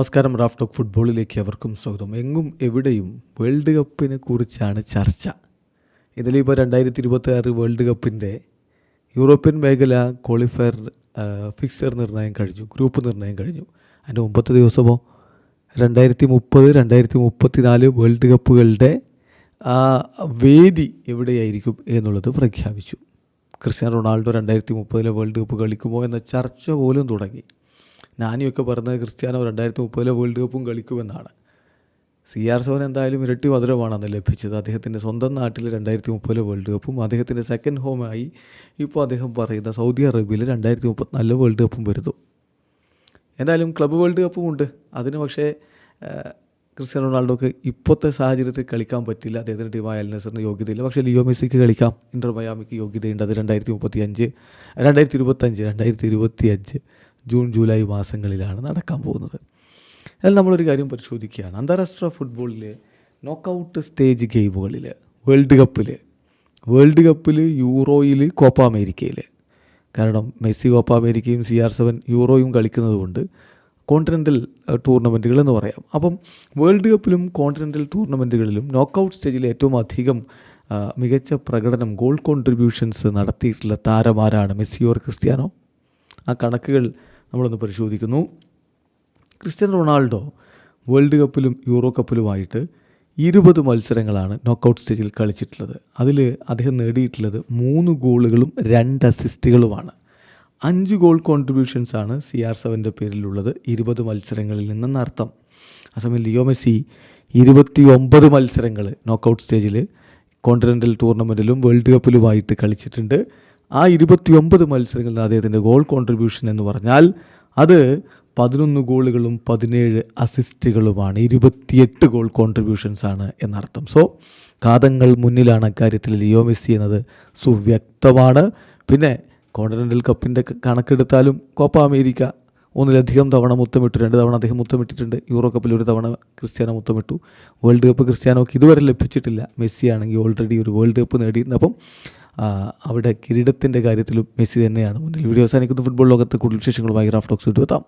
നമസ്കാരം Raf talk ഫുട്ബോളിലേക്ക് അവർക്കും സ്വാഗതം. എങ്ങും എവിടെയും വേൾഡ് കപ്പിനെ കുറിച്ചാണ് ചർച്ച. ഇതിലിപ്പോൾ രണ്ടായിരത്തി ഇരുപത്തി ആറ് വേൾഡ് കപ്പിന്റെ യൂറോപ്യൻ മേഖല ക്വാളിഫയർ ഫിക്സർ നിർണയം കഴിഞ്ഞു ഗ്രൂപ്പ് നിർണയം കഴിഞ്ഞു. അതിന്റെ മുമ്പത്തെ ദിവസമോ? രണ്ടായിരത്തി മുപ്പത് രണ്ടായിരത്തി മുപ്പത്തി നാല് വേൾഡ് കപ്പുകളുടെ വേദി എവിടെയായിരിക്കും എന്നുള്ളത് പ്രഖ്യാപിച്ചു. ക്രിസ്ത്യാനോ റൊണാൾഡോ രണ്ടായിരത്തി മുപ്പതിലെ വേൾഡ് കപ്പ് കളിക്കുമോ എന്ന ചർച്ച പോലും തുടങ്ങി. നാനിയൊക്കെ പറഞ്ഞത് ക്രിസ്ത്യാനോ രണ്ടായിരത്തി മുപ്പതിലെ വേൾഡ് കപ്പും കളിക്കുമെന്നാണ്. സി ആർ സെവൻ എന്തായാലും ഇരട്ടി മധുരമാണ് അന്ന് ലഭിച്ചത്. അദ്ദേഹത്തിന്റെ സ്വന്തം നാട്ടിൽ രണ്ടായിരത്തി മുപ്പതിലെ വേൾഡ് കപ്പും അദ്ദേഹത്തിന്റെ സെക്കൻഡ് ഹോമായി ഇപ്പോൾ അദ്ദേഹം പറയുന്ന സൗദി അറേബ്യയിൽ രണ്ടായിരത്തി മുപ്പത്തിനാലിലെ വേൾഡ് കപ്പും വരുന്നു. എന്തായാലും ക്ലബ്ബ് വേൾഡ് കപ്പും ഉണ്ട്. അതിന് പക്ഷേ ക്രിസ്ത്യാനോ റൊണാൾഡോക്ക് ഇപ്പോഴത്തെ സാഹചര്യത്തിൽ കളിക്കാൻ പറ്റില്ല. അദ്ദേഹത്തിന്റെ ടീമായ അൽ നസറിന് യോഗ്യതയില്ല. പക്ഷേ ലിയോ മെസ്സിക്ക് കളിക്കാം. ഇന്റർ മയാമിക്ക് യോഗ്യതയുണ്ട്. അത് രണ്ടായിരത്തി മുപ്പത്തി അഞ്ച് രണ്ടായിരത്തി ഇരുപത്തഞ്ച് രണ്ടായിരത്തി ഇരുപത്തി അഞ്ച് ജൂൺ ജൂലൈ മാസങ്ങളിലാണ് നടക്കാൻ പോകുന്നത്. അതിൽ നമ്മളൊരു കാര്യം പരിശോധിക്കുകയാണ്. അന്താരാഷ്ട്ര ഫുട്ബോളിലെ നോക്കൗട്ട് സ്റ്റേജ് ഗെയിമുകളിൽ വേൾഡ് കപ്പിൽ വേൾഡ് കപ്പിൽ യൂറോയിൽ കോപ്പ അമേരിക്കയിൽ കാരണം മെസ്സി കോപ്പ അമേരിക്കയും സി ആർ സെവൻ യൂറോയും കളിക്കുന്നതുകൊണ്ട് കോണ്ടിനെന്റൽ ടൂർണമെന്റുകൾ എന്ന് പറയാം. അപ്പം വേൾഡ് കപ്പിലും കോണ്ടിനെന്റൽ ടൂർണമെന്റുകളിലും നോക്കൗട്ട് സ്റ്റേജിൽ ഏറ്റവും അധികം മികച്ച പ്രകടനം ഗോൾ കോൺട്രിബ്യൂഷൻസ് നടത്തിയിട്ടുള്ള താരമാരാണ് മെസ്സിയോർ ക്രിസ്ത്യാനോ? ആ കണക്കുകൾ നമ്മളൊന്ന് പരിശോധിക്കുന്നു. ക്രിസ്ത്യൻ റൊണാൾഡോ വേൾഡ് കപ്പിലും യൂറോ കപ്പിലുമായിട്ട് ഇരുപത് മത്സരങ്ങളാണ് നോക്കൗട്ട് സ്റ്റേജിൽ കളിച്ചിട്ടുള്ളത്. അതിൽ അദ്ദേഹം നേടിയിട്ടുള്ളത് മൂന്ന് ഗോളുകളും രണ്ട് അസിസ്റ്റുകളുമാണ് അഞ്ച് ഗോൾ കോൺട്രിബ്യൂഷൻസാണ് സി ആർ സെവന്റെ പേരിലുള്ളത് ഇരുപത് മത്സരങ്ങളിൽ നിന്നെന്ന അർത്ഥം. അസമയം ലിയോ മെസ്സി ഇരുപത്തി ഒമ്പത് മത്സരങ്ങൾ നോക്കൗട്ട് സ്റ്റേജിൽ കോണ്ടിനെന്റൽ ടൂർണമെന്റിലും വേൾഡ് കപ്പിലുമായിട്ട് കളിച്ചിട്ടുണ്ട്. ആ ഇരുപത്തിയൊമ്പത് മത്സരങ്ങളിൽ അദ്ദേഹത്തിന്റെ ഗോൾ കോൺട്രിബ്യൂഷൻ എന്ന് പറഞ്ഞാൽ അത് പതിനൊന്ന് ഗോളുകളും പതിനേഴ് അസിസ്റ്റുകളുമാണ് ഇരുപത്തിയെട്ട് ഗോൾ കോൺട്രിബ്യൂഷൻസ് ആണ് എന്നർത്ഥം. സോ കാതങ്ങൾ മുന്നിലാണ് അക്കാര്യത്തിൽ ലിയോ മെസ്സി എന്നത് സുവ്യക്തമാണ്. പിന്നെ കോണ്ടിനെന്റൽ കപ്പിന്റെ കണക്കെടുത്താലും കോപ്പ അമേരിക്ക ഒന്നിലധികം തവണ മുത്തമിട്ടു. രണ്ട് തവണ അദ്ദേഹം മുത്തമിട്ടിട്ടുണ്ട്. യൂറോ കപ്പിൽ ഒരു തവണ ക്രിസ്ത്യാനോ മുത്തമിട്ടു. വേൾഡ് കപ്പ് ക്രിസ്ത്യാനോക്ക് ഇതുവരെ ലഭിച്ചിട്ടില്ല. മെസ്സി ആണെങ്കിൽ ഓൾറെഡി ഒരു വേൾഡ് കപ്പ് നേടിയിട്ടുണ്ട് അപ്പം അവിടെ കിരീടത്തിന്റെ കാര്യത്തിലും മെസ്സി തന്നെയാണ് മുന്നിൽ. വീഡിയോ അവസാനിക്കുന്ന. ഫുട്ബോൾ ലോകത്ത് കൂടുതൽ വിശേഷങ്ങളുമായി ഗ്രാഫ് ടോക്സ് എത്താം.